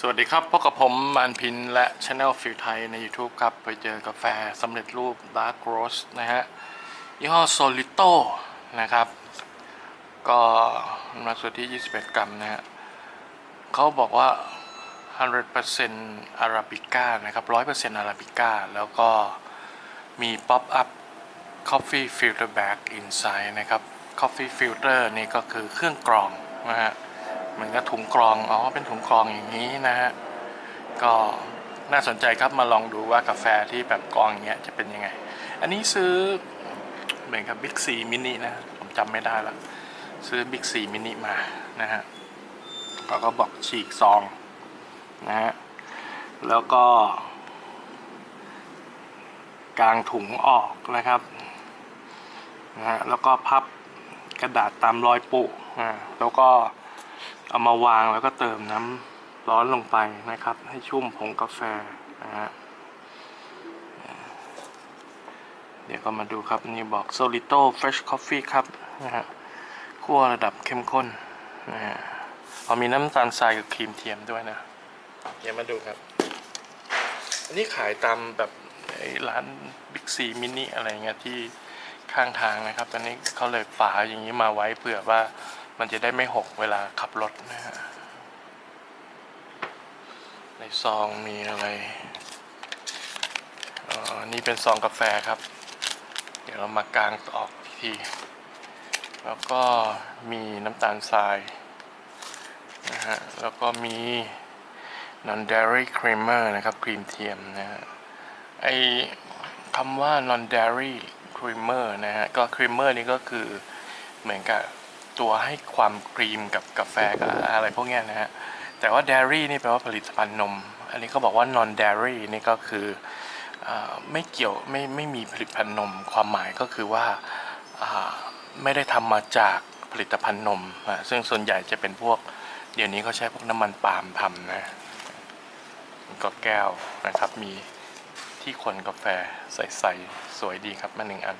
สวัสดีครับพบกับผมมานพินและช anel ฟิลไทยใน YouTube ครับ ไปเจอกาแฟสำเร็จรูป Dark Roast นะฮะ ยี่ห้อ Solito นะครับ ก็น้ำหนักสุทธิ21 กรัมนะฮะเขาบอกว่า 100% Arabica นะครับ 100% Arabica แล้วก็มี Pop Up Coffee Filter Bag Inside นะครับ Coffee Filter นี่ก็คือเครื่องกรองนะฮะ มือนกับถุงกรองอ๋อเป็นถุงกรองอย่างนี้นะฮะก็น่าสนใจครับมาลองดูว่ากาแฟที่แบบกรองอย่างเงี้ยจะเป็นยังไง อันนี้ซื้อเหมือนกับบิ๊กซีมินินะผมจำไม่ได้ละซื้อบิ๊กซีมินิมานะฮะเขาก็บอกฉีกซองนะฮะแล้วก็กางถุงออกนะครับนะฮะแล้วก็พับกระดาษตามรอยปุอ่าแล้วก็ เอามาวางแล้วก็เติมน้ำร้อนลงไปนะครับ ให้ชุ่มผงกาแฟนะฮะเดี๋ยวก็มาดูครับ นี่บอก Solito Fresh Coffee ครับนะฮะคั่วระดับเข้มข้นนะฮะพอมีน้ำตาลทรายกับครีมเทียมด้วยนะ เดี๋ยวมาดูครับ อันนี้ขายตามแบบร้านบิ๊กซีมินิอะไรเงี้ยที่ข้างทางนะครับ ตอนนี้เขาเลยฝาอย่างนี้มาไว้เผื่อว่า มันจะได้ไม่หกเวลาขับรถนะฮะ ในซองมีอะไรอ๋อนี่เป็นซองกาแฟครับ เดี๋ยวเรามากางออกที แล้วก็มีน้ำตาลทรายนะฮะ แล้วก็มี non dairy creamer นะครับ ครีมเทียมนะฮะ ไอคำว่า non dairy creamer นะฮะ ก็ creamer นี่ก็คือเหมือนกับ ตัวให้ความครีมกับกาแฟกับอะไรพวกนี้นะฮะ แต่ว่า dairy นี่แปลว่าผลิตภัณฑ์นม อันนี้เขาบอกว่า non dairy นี่ก็คืออไม่เกี่ยวไม่ไม่มีผลิตภัณฑ์นม ความหมายก็คือว่าไม่ได้ทำมาจากผลิตภัณฑ์นมอะซึ่งส่วนใหญ่จะเป็นพวก เดี๋ยวนี้เขาใช้พวกน้ำมันปาล์มทำนะก็แก้วนะครับมีที่คนกาแฟใสๆสวยดีครับมาหนึ่งอัน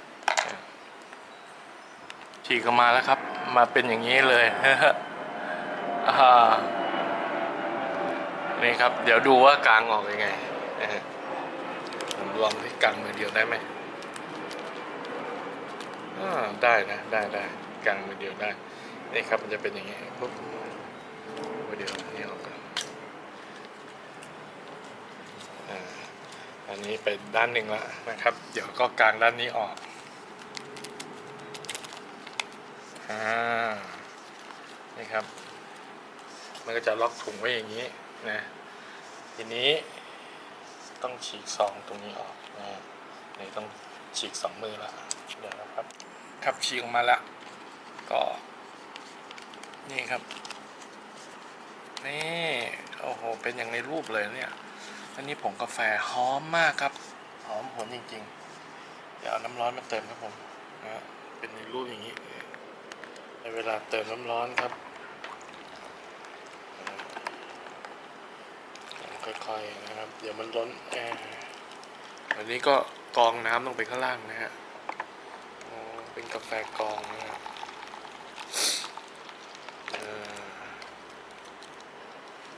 ฉีกออกมาแล้วครับ มาเป็นอย่างนี้เลยอ่านี่ครับ เดี๋ยวดูว่ากลางออกยังไงผมลองที่กลางมือเดียวได้ไหมได้นะได้ได้กลางมือเดียวได้ นี่ครับมันจะเป็นอย่างนี้ปุ๊บมือเดียวนี่ออกกันอันนี้ไปด้านหนึ่งแล้วนะครับ เดี๋ยวก็กางด้านนี้ออก อ่านี่ครับ มันก็จะล็อกถุงไว้อย่างนี้นะทีนี้ต้องฉีกซองตรงนี้ออกนะนี่ต้องฉีกสองมือละเดี๋ยวนะครับ ครับฉีกออกมาล้วก็นี่ครับนี่โอ้โหเป็นอย่างในรูปเลยเนี่ยอันนี้ผงกาแฟหอมมากครับ หอมหวนจริงๆ เดี๋ยวเอาน้ำร้อนมาเติมครับผมนะเป็นในรูปอย่างนี้ ในเวลาเติมน้ำร้อนครับ ค่อยๆนะครับ เดี๋ยวมันล้นแอร์อันนี้ก็กองน้ำลงไปข้างล่างนะฮะอ๋อเป็นกาแฟกองนะครับ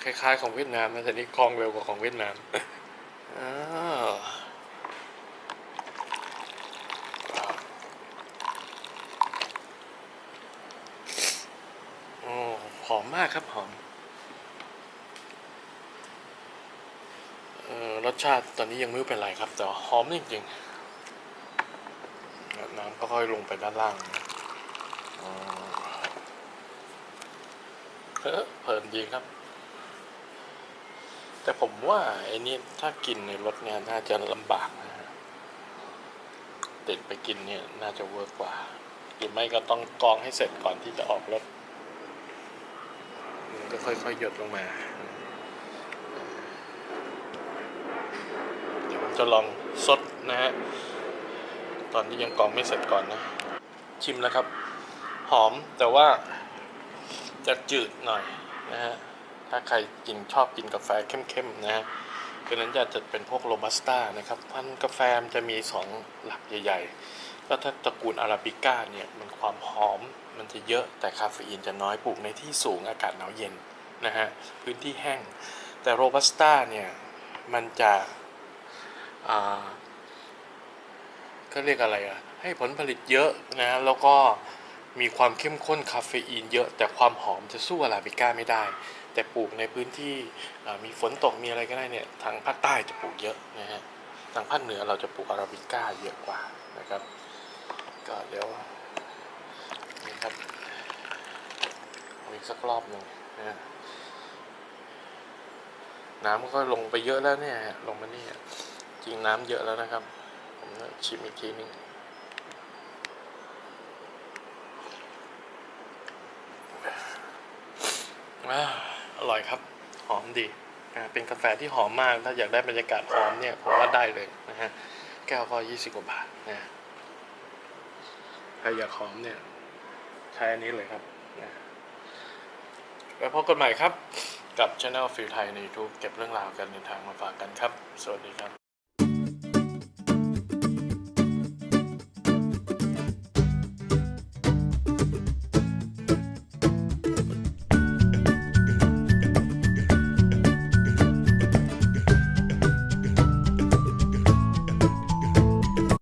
คล้ายๆของเวียดนามนะแต่นี่คล่องเร็วกว่าของเวียดนามอ้าวโอ้หอ มากครับหอมเออรสชาติตอนนี้ยังไม่รู้เป็นไรครับ แต่หอมจริงๆน้ำก็ค่อยลงไปด้านล่างเออเพลินดีครับ แต่ผมว่าไอ้นี่ถ้ากินในรถเนี่ยน่าจะลำบากนะฮะติดไปกินเนี่ยน่าจะเวิร์กกว่า หรือไม่ก็ต้องกองให้เสร็จก่อนที่จะออกรถ ก็ค่อยๆหยดลงมา เดี๋ยวผมจะลองซดนะฮะ ตอนที่ยังกรองไม่เสร็จก่อนนะ ชิมแล้วครับ หอมแต่ว่าจะจืดหน่อยนะฮะ ถ้าใครกินชอบกินกาแฟเข้มๆนะฮะคือนั้นจะจะเป็นพวกโรบัสต้านะครับพันกาแฟมันจะมีสองหลักใหญ่ๆก็ถ้าตระกูลอาราบิก้าเนี่ยมันความหอม มันจะเยอะแต่คาเฟอีนจะน้อยปลูกในที่สูงอากาศหนาวเย็นนะฮะพื้นที่แห้ง แต่โรบัสต้าเนี่ยมันจะอ่าก็เรียกอะไรอะให้ผลผลิตเยอะนะแล้วก็มีความเข้มข้นคาเฟอีนเยอะ แต่ความหอมจะสู้อาราบิก้าไม่ได้ แต่ปลูกในพื้นที่มีฝนตกมีอะไรก็ได้เนี่ยทางภาคใต้จะปลูกเยอะนะฮะทางภาคเหนือเราจะปลูกอาราบิก้าเยอะกว่านะครับก็เดี๋ยว ครับอีกสักรอบหนึ่งนะฮะน้ำก็ลงไปเยอะแล้วเนี่ย ลงมาเนี่อะจริงน้ำเยอะแล้วนะครับ ผมชิมอีกทีนึงอร่อยครับ หอมดีนะเป็นกาแฟที่หอมมาก ถ้าอยากได้บรรยากาศหอมเนี่ย ผมว่าได้เลยนะฮะ แก้วก็ยี่สิบกว่าบาทนะใครอยากหอมเนี่ย ใช้อันนี้เลยครับแล้วพบกันใหม่ครับ กับช anel ฟิลไทยใน YouTube เก็บเรื่องราวการเดินทางมาฝากกันครับ สวัสดีครับ